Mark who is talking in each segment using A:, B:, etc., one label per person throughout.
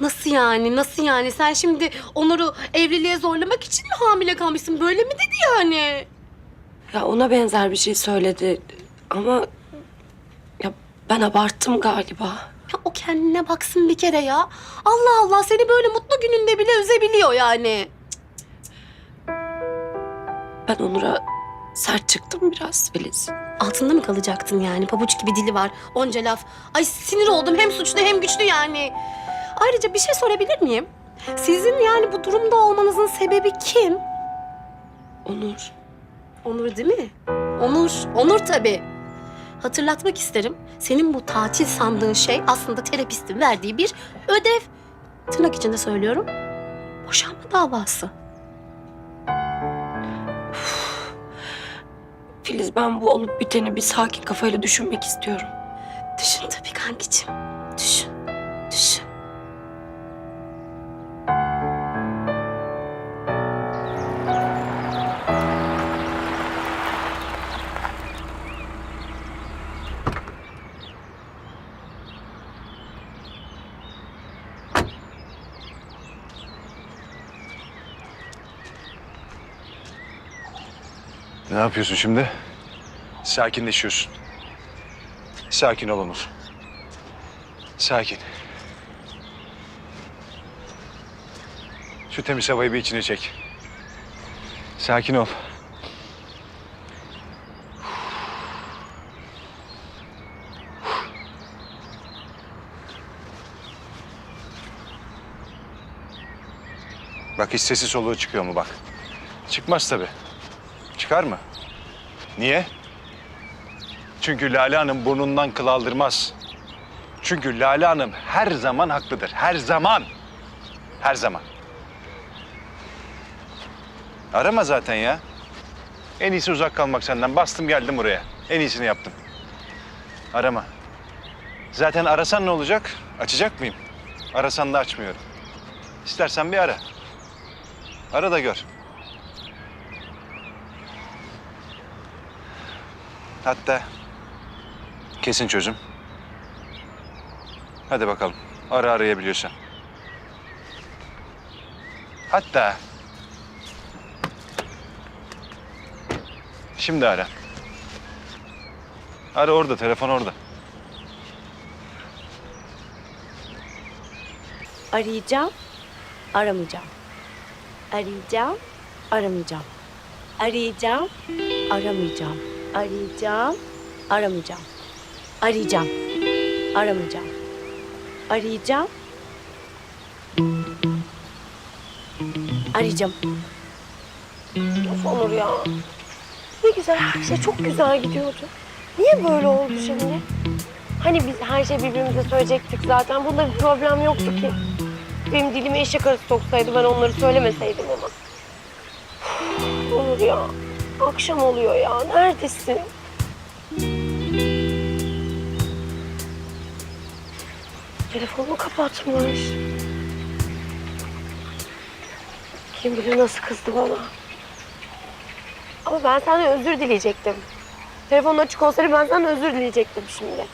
A: Nasıl yani? Nasıl yani? Sen şimdi Onur'u evliliğe zorlamak için mi hamile kalmışsın? Böyle mi dedi yani?
B: Ya ona benzer bir şey söyledi ama ya ben abarttım galiba.
A: Ya o kendine baksın bir kere ya. Allah Allah seni böyle mutlu gününde bile üzebiliyor yani.
B: Ben Onur'a sert çıktım biraz Filiz.
A: Altında mı kalacaktın yani? Pabuç gibi dili var. Onca laf. Ay sinir oldum. Hem suçlu hem güçlü yani. Ayrıca bir şey sorabilir miyim? Sizin yani bu durumda olmanızın sebebi kim?
B: Onur.
A: Onur değil mi? Onur. Onur tabii. Hatırlatmak isterim. Senin bu tatil sandığın şey aslında terapistin verdiği bir ödev. Tırnak içinde söylüyorum. Boşanma davası.
B: Filiz ben bu olup biteni bir sakin kafayla düşünmek istiyorum.
A: Düşün tabii kankicim.
C: Ne yapıyorsun şimdi? Sakinleşiyorsun. Sakin ol Onur. Sakin. Şu temiz havayı bir içine çek. Sakin ol. Bak hiç sesi soluğu çıkıyor mu bak. Çıkmaz tabii. Çıkar mı? Niye? Çünkü Lale Hanım burnundan kıl aldırmaz. Çünkü Lale Hanım her zaman haklıdır. Her zaman. Her zaman. Arama zaten ya. En iyisi uzak kalmak senden. Bastım geldim buraya. En iyisini yaptım. Arama. Zaten arasan ne olacak? Açacak mıyım? Arasan da açmıyorum. İstersen bir ara. Ara da gör. Hatta kesin çözüm. Hadi bakalım. Ara arayabiliyorsan. Hatta şimdi ara. Ara orada, telefon orada.
D: Arayacağım, aramayacağım. Arayacağım, aramayacağım. Arayacağım, aramayacağım. Arayacağım, aramayacağım. Arayacağım, aramayacağım. Arayacağım. Arayacağım.
B: Of Onur ya. Ne güzel her şey çok güzel gidiyordu. Niye böyle oldu şimdi? Hani biz her şeyi birbirimize söyleyecektik zaten. Bunda bir problem yoktu ki. Benim dilime eşek arısı soksaydı ben onları söylemeseydim ama. Üf, Onur ya. Akşam oluyor ya. Neredesin? Telefonunu kapatmış. Kim bilir nasıl kızdı bana. Ama ben senden özür dileyecektim. Telefonun açık olsaydı ben senden özür dileyecektim şimdi.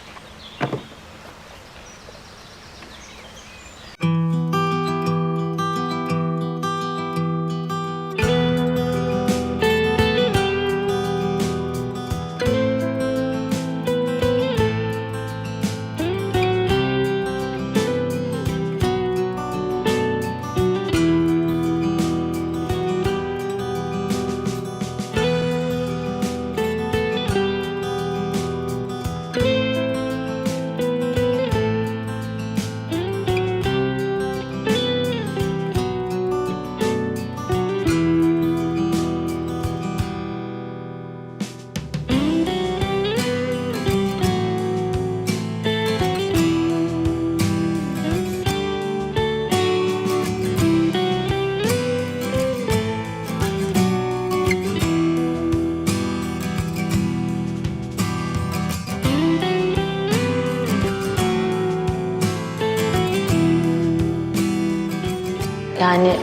D: Yani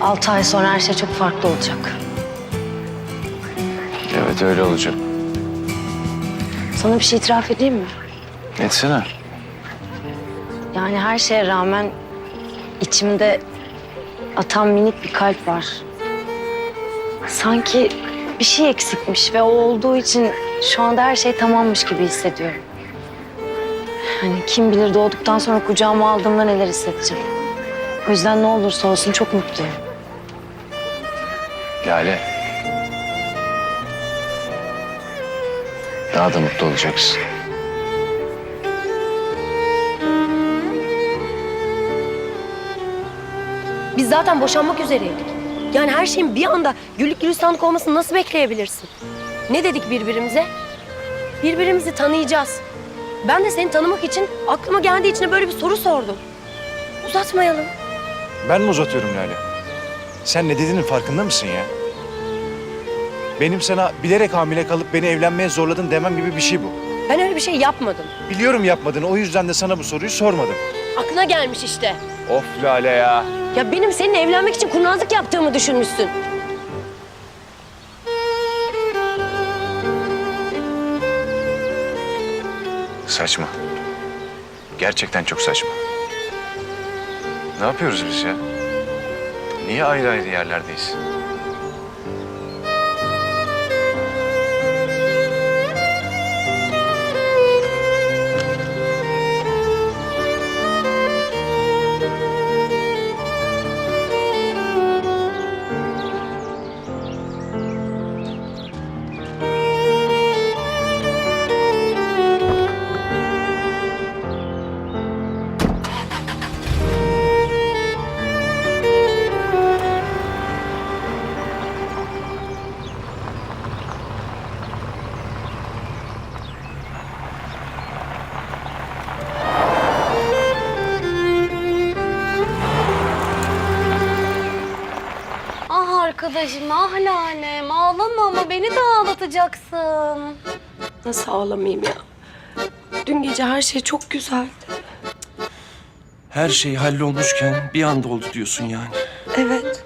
D: altı ay sonra her şey çok farklı olacak.
C: Evet öyle olacak.
D: Sana bir şey itiraf edeyim mi?
C: Etsene.
D: Yani her şeye rağmen içimde atan minik bir kalp var. Sanki bir şey eksikmiş ve o olduğu için şu anda her şey tamammış gibi hissediyorum. Hani kim bilir doğduktan sonra kucağıma aldığımda neler hissedeceğim. O yüzden ne olursa olsun çok mutluyum.
C: Lale. Daha da mutlu olacaksın.
B: Biz zaten boşanmak üzereydik. Yani her şeyin bir anda güllük gülistanlık olmasını nasıl bekleyebilirsin? Ne dedik birbirimize? Birbirimizi tanıyacağız. Ben de seni tanımak için aklıma geldiği için böyle bir soru sordum. Uzatmayalım.
C: Ben mi uzatıyorum Lale? Sen ne dediğinin farkında mısın ya? Benim sana bilerek hamile kalıp beni evlenmeye zorladın demem gibi bir şey bu.
B: Ben öyle bir şey yapmadım.
C: Biliyorum yapmadığını o yüzden de sana bu soruyu sormadım.
B: Aklına gelmiş işte.
C: Of Lale ya.
B: Ya benim seninle evlenmek için kurnazlık yaptığımı düşünmüşsün.
C: Saçma. Gerçekten çok saçma. Ne yapıyoruz biz ya? Niye ayrı ayrı yerlerdeyiz?
A: Arkadaşım, ah lanem. Ağlama ama beni de ağlatacaksın.
B: Nasıl ağlamayayım ya? Dün gece her şey çok güzeldi.
E: Her şey hallolmuşken bir anda oldu diyorsun yani.
B: Evet.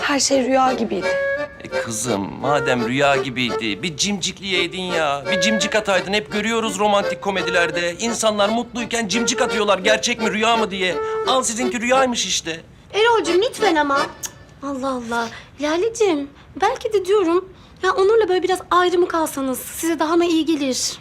B: Her şey rüya gibiydi.
E: E kızım madem rüya gibiydi bir cimcikliyeydin ya. Bir cimcik ataydın hep görüyoruz romantik komedilerde. İnsanlar mutluyken cimcik atıyorlar gerçek mi rüya mı diye. Al sizinki rüyaymış işte.
A: Erol'cum lütfen ama. Cık, Allah Allah. Lale'cim belki de diyorum ya Onur'la böyle biraz ayrı mı kalsanız size daha mı iyi gelir?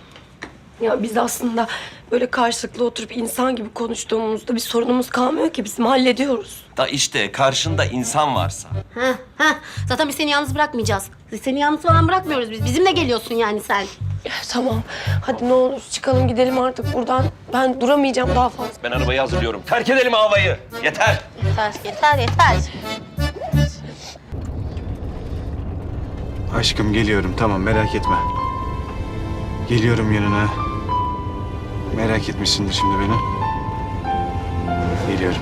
B: Ya biz aslında böyle karşılıklı oturup insan gibi konuştuğumuzda bir sorunumuz kalmıyor ki bizim hallediyoruz.
E: Da işte karşında insan varsa.
A: Heh, heh. Zaten biz seni yalnız bırakmayacağız. Biz seni yalnız falan bırakmıyoruz biz. Bizimle geliyorsun yani sen.
B: Ya, tamam. Hadi ne olur çıkalım gidelim artık buradan. Ben duramayacağım daha fazla.
E: Ben arabayı hazırlıyorum. Terk edelim havayı. Yeter.
A: Yeter, yeter, yeter.
C: Aşkım geliyorum tamam merak etme. Geliyorum yanına. Merak etmişsindir şimdi beni. Geliyorum.